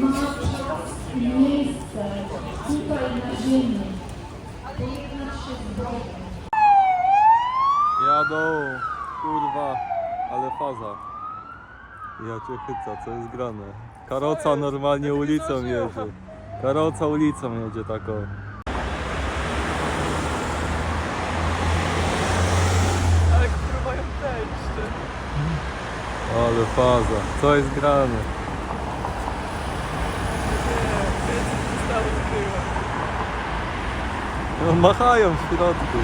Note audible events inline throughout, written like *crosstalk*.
Masz miejsce tutaj na ziemi. Pojednać się z Bogiem. Jadą, kurwa, ale faza. Ja cię chyca, co jest grane. Karoca normalnie ulicą jedzie. Karoca ulicą jedzie taką. Ale kurwa mają tęczny. Ale faza, co jest grane? No, machają w środku.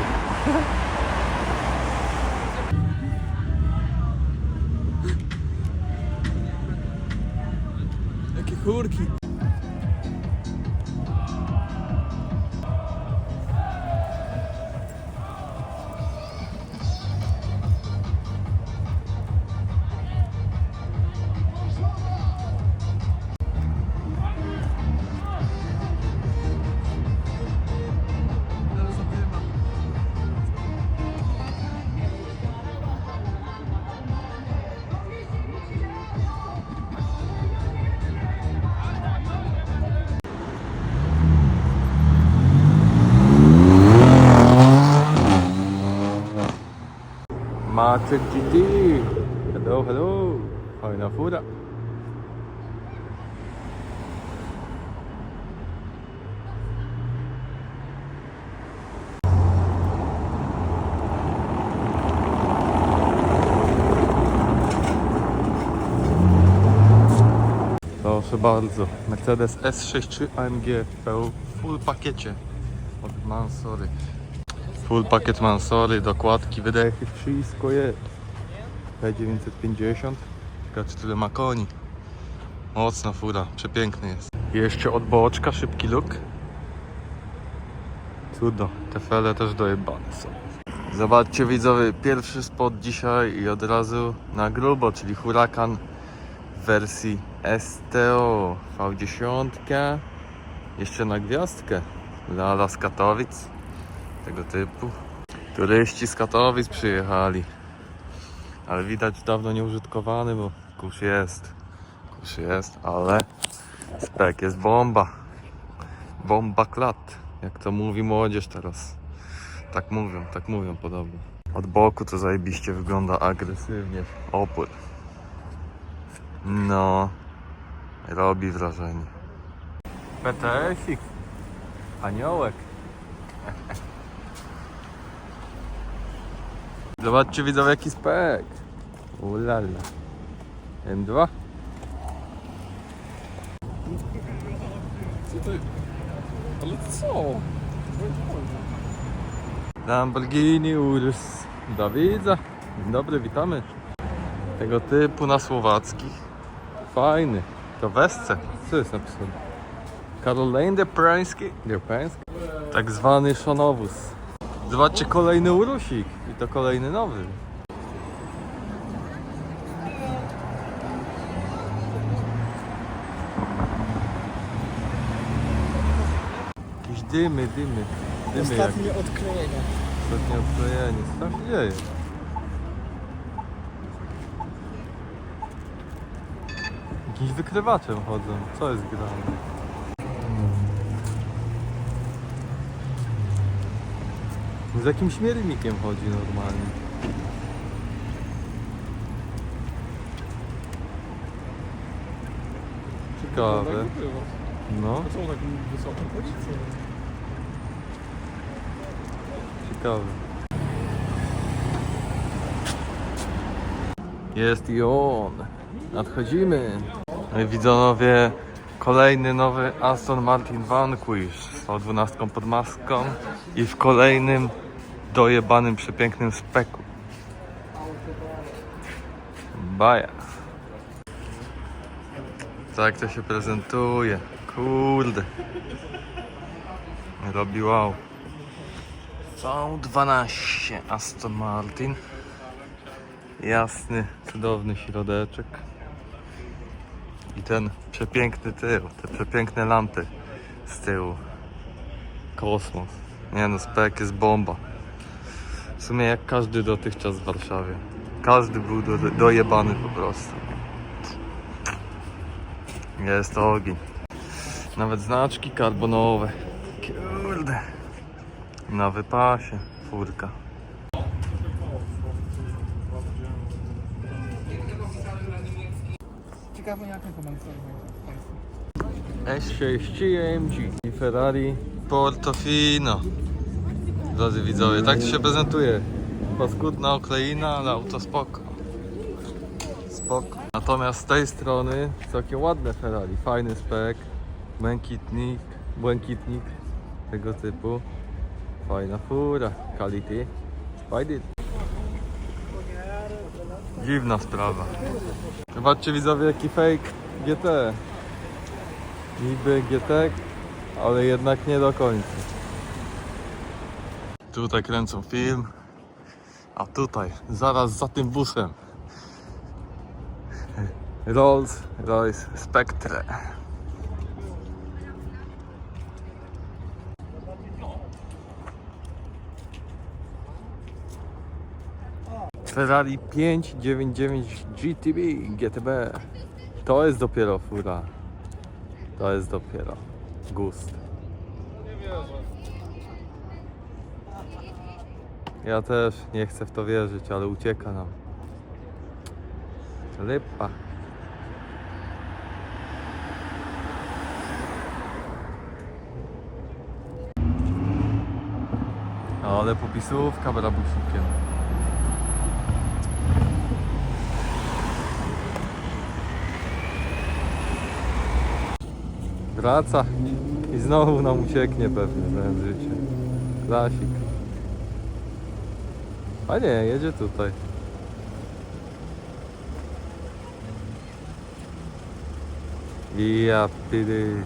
*laughs* Maciek GT. Hello, hello. Fajna fura. Proszę bardzo. Mercedes S63 AMG w full pakiecie od Mansory. Full pakiet Mansory, dokładki, wydechy, wszystko jest. P950. Ciekawe czy tyle ma koni. Mocna fura, przepiękny jest. Jeszcze od boczka, szybki look. Cudo, te fele też dojebane są. Zobaczcie widzowie, pierwszy spot dzisiaj i od razu na grubo, czyli Huracan w wersji STO V10. Jeszcze na gwiazdkę dla Las Katowic tego typu. Turyści z Katowic przyjechali. Ale widać dawno nieużytkowany, bo kurz jest. Kurz jest, ale spek jest bomba. Bomba klat. Jak to mówi młodzież teraz. Tak mówią, tak mówią podobno. Od boku to zajebiście wygląda agresywnie. Opór. No. Robi wrażenie. PTS-ik. Aniołek. Zobaczcie widzowie jaki spek. Ulala. M2. Co ty? Ale co? Lamborghini Urus Dawidza. Dzień dobry, witamy. Tego typu na słowackich. Fajny. To Wesce. Co jest napisane? Caroline Deprański. Deprański? Tak zwany szonowóz. Zobaczcie kolejny Urusik. I to kolejny nowy. Jakieś dymy, dymy. Dymy Ostatnie odklejenia. Ostatnie odklejenie. Co tam się dzieje? Jakimś wykrywaczem chodzą. Co jest grane? Z jakimś miernikiem chodzi normalnie. Ciekawe. No, tak wysoko chodzi? ciekawe. Jest i on. Nadchodzimy. No i widzowie, kolejny nowy Aston Martin Vanquish z 112 pod maską i w kolejnym dojebanym przepięknym speku. Baja. Tak to się prezentuje. Kurde. Robi wow. V12 Aston Martin. Jasny, cudowny środeczek. I ten przepiękny tył, te przepiękne lampy z tyłu. Kosmos. Nie no, spek jest bomba. W sumie jak każdy dotychczas w Warszawie. każdy był do, dojebany po prostu. Jest to ogień. Nawet znaczki karbonowe. Kurde. Na wypasie furka. Ciekawe jaką to mam S6 AMG i Ferrari Portofino. Drodzy widzowie, tak to się prezentuje. Paskudna okleina, ale auto spoko. Spoko. Natomiast z tej strony całkiem ładne Ferrari, fajny spek, błękitnik, błękitnik tego typu. Fajna fura, quality. Fajny. Dziwna sprawa. Zobaczcie widzowie jaki fake GT. Niby GT, ale jednak nie do końca. Tutaj kręcą film, a tutaj, zaraz za tym busem, Rolls Royce Spectre. Ferrari 599 GTB GTB. To jest dopiero fura. To jest dopiero gust. Ja też nie chcę w to wierzyć, ale ucieka nam. Lipa. Ale popisówka brabusikiem. Wraca i znowu nam ucieknie pewnie zając życie. Klasik. A nie, jedzie tutaj. Ja pidy.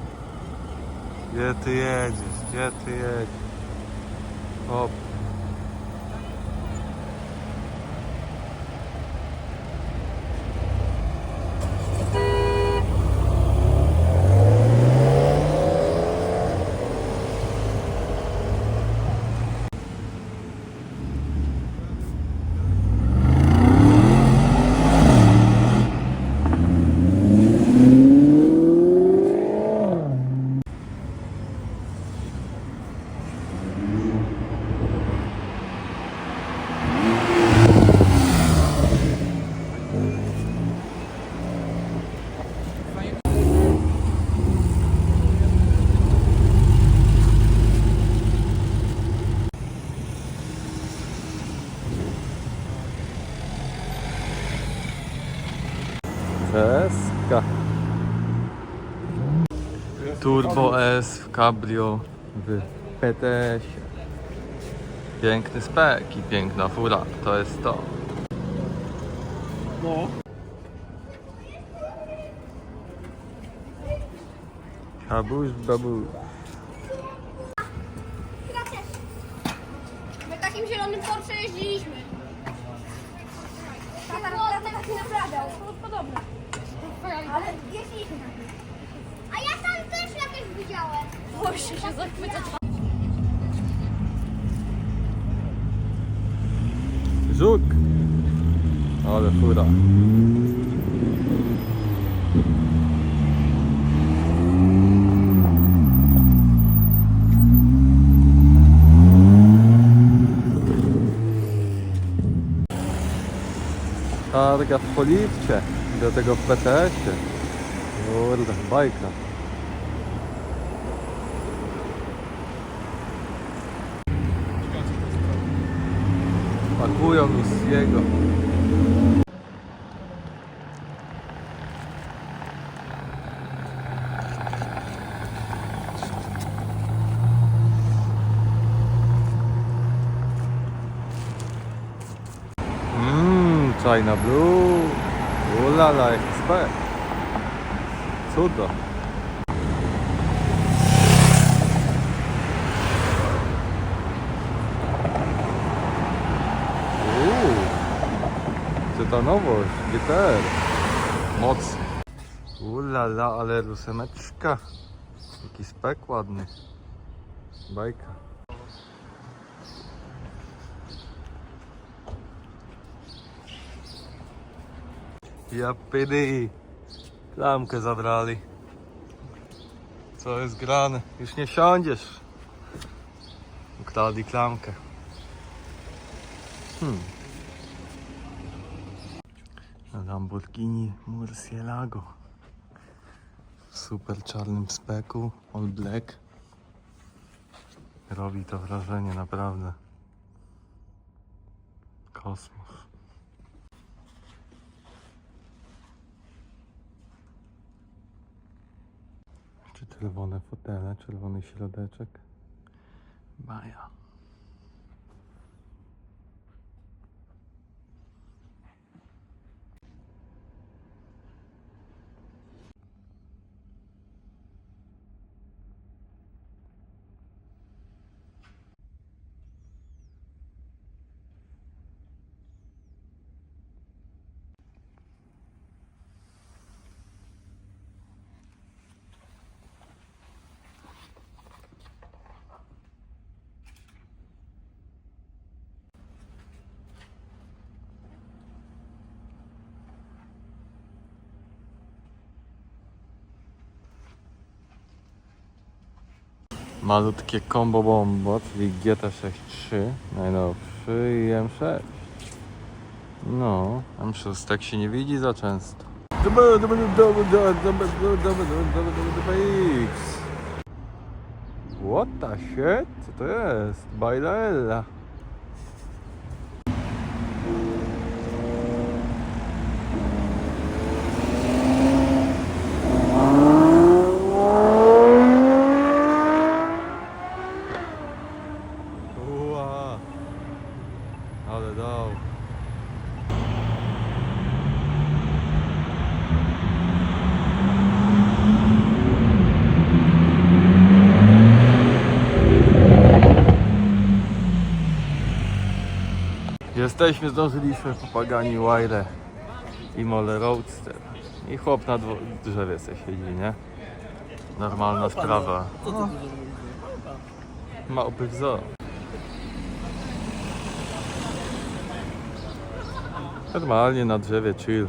Gdzie ty jedziesz? Gdzie ty jedziesz? Hop. Czeska. Turbo S w Cabrio w PTS. Piękny spek i piękna fura. To jest to. No. Habuś babuś. Tata taki naprawiał, to podobne. Ale na nim. A ja tam też jakieś widziałem. Właśnie się zachwycać. Żuk. Ale fura. Targa w polifcie. Do tego w PTS-ie. Kurde, bajka. Pakują mi z jego. China Blue. Ulala, expert. Cudo. Uuu, co ta nowość? GTR. Moc. Ulala, ale rusemeczka. Jaki spek ładny. Bajka. Ja pydy. Klamkę zabrali. Co jest grane? Już nie siądziesz. Ukradli klamkę. Hmm. Lamborghini Murcielago. W super czarnym speku, all black. Robi to wrażenie naprawdę. Kosmos. Czy czerwone fotele, czerwony środeczek? Baja. Malutkie combo bombo, czyli GT63 najnowszy i M6. No, M6 tak się nie widzi za często. What the shit? Co to jest? Bajlaella. Jesteśmy, zdążyliśmy po Pagani Wire i Mole Roadster. I chłop na drzewie siedzi, nie? Normalna sprawa. Mówisz? Małpy w zoo. Normalnie na drzewie chill.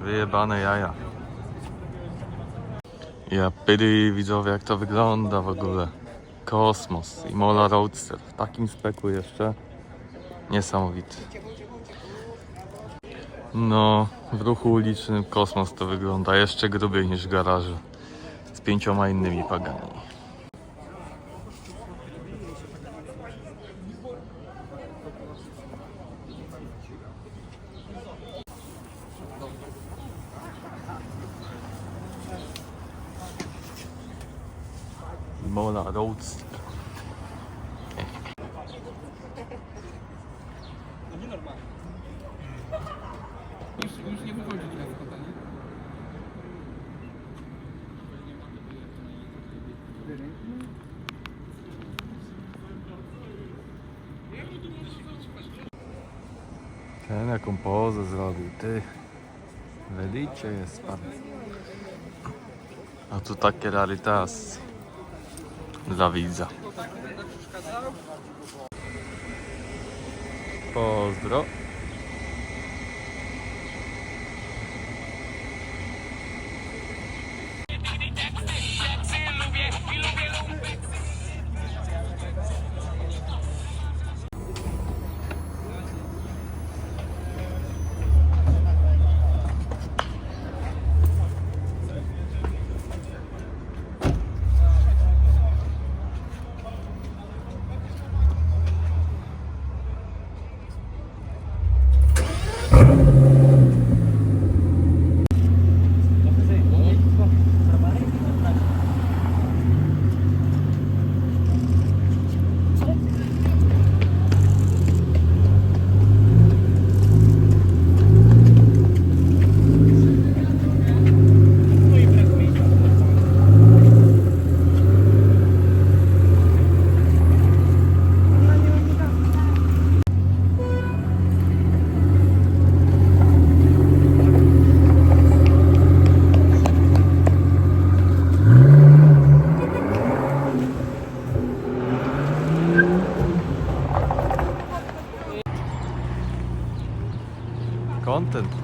Wyjebane jaja. Ja pydy widzowie jak to wygląda w ogóle. Kosmos i Mola Roadster w takim speku jeszcze. Niesamowity. No, w ruchu ulicznym kosmos to wygląda jeszcze grubiej niż w garażu. Z pięcioma innymi pagani. Mola Roadster. No nienormalnie. Już, już nie wychodzi na spotkanie. Ten jaką pozę zrobił, ty. Welicie jest pan. A tu takie rarytas dla widza. Pozdro. Content.